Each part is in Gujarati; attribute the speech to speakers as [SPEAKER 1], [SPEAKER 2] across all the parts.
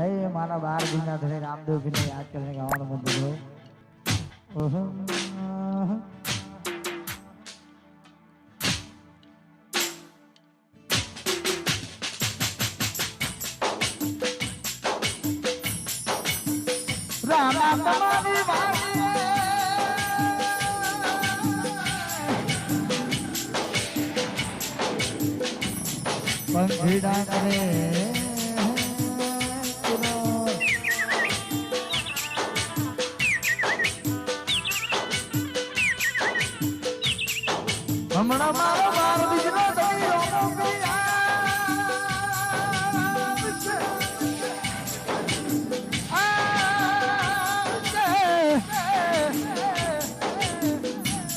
[SPEAKER 1] હે મારા બાર ગુના ધરે રામદેવ પીને યાદ કરીને ગાવાનું તમારી વાણી. પંખીડા કરે.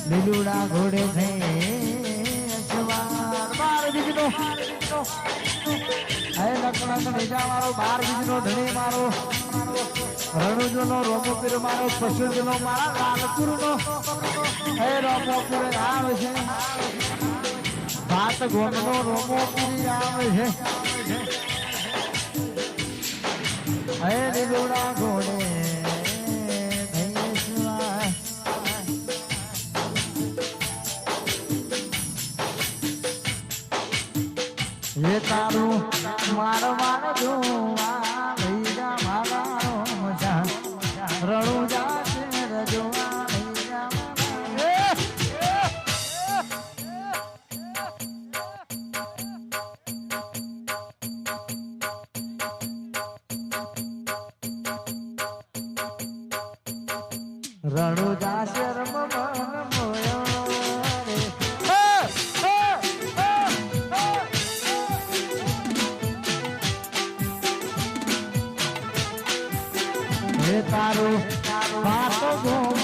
[SPEAKER 1] લીલુડા ઘોડે છે બાર બીજ નો ધણી મારો. રણુજો નો રોમોપીર મારો પશુજનો મારા લાલપુર નો હે રોમોપીર આવે છે. ભાત ગોમનો રોમોપીર આવે છે. હે લીલુડા ઘોડે રણું જાશે રમ મન મોયો તારું વાત ગોમ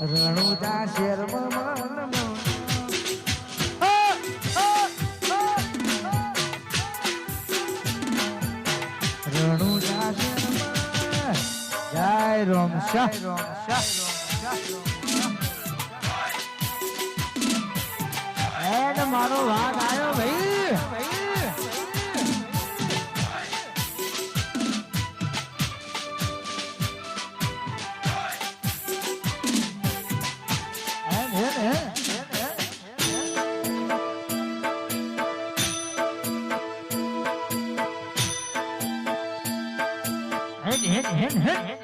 [SPEAKER 1] રણુજા શેર મન રણુજા શેર જય રોમ શાહ રોમ એડ હેડ, હેડ, હેડ,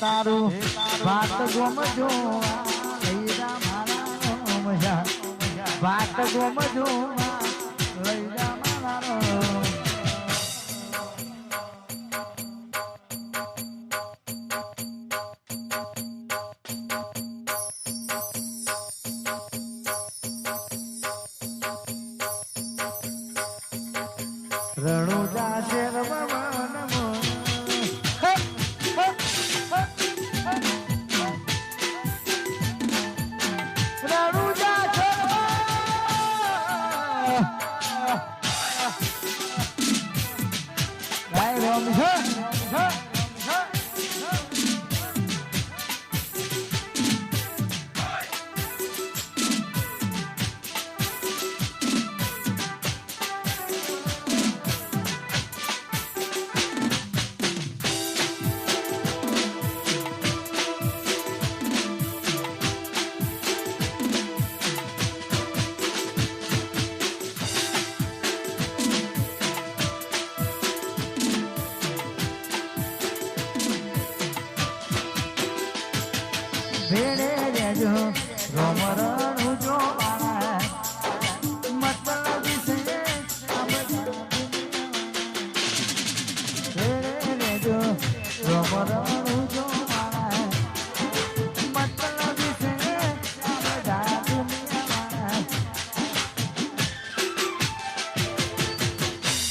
[SPEAKER 1] તારું વાત ગોમજો. લઈરા મારા મજા. વાત ગોમજો. લઈરા મારા રણુજા છે રમવા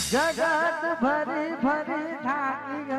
[SPEAKER 1] જગત ભરી ભરી થાકી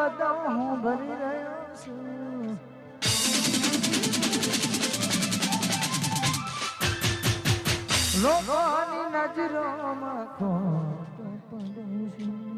[SPEAKER 1] બદમ હું ભરી રહ્યો છું. લોકોની નજરોમાં ખોટ પડું છું.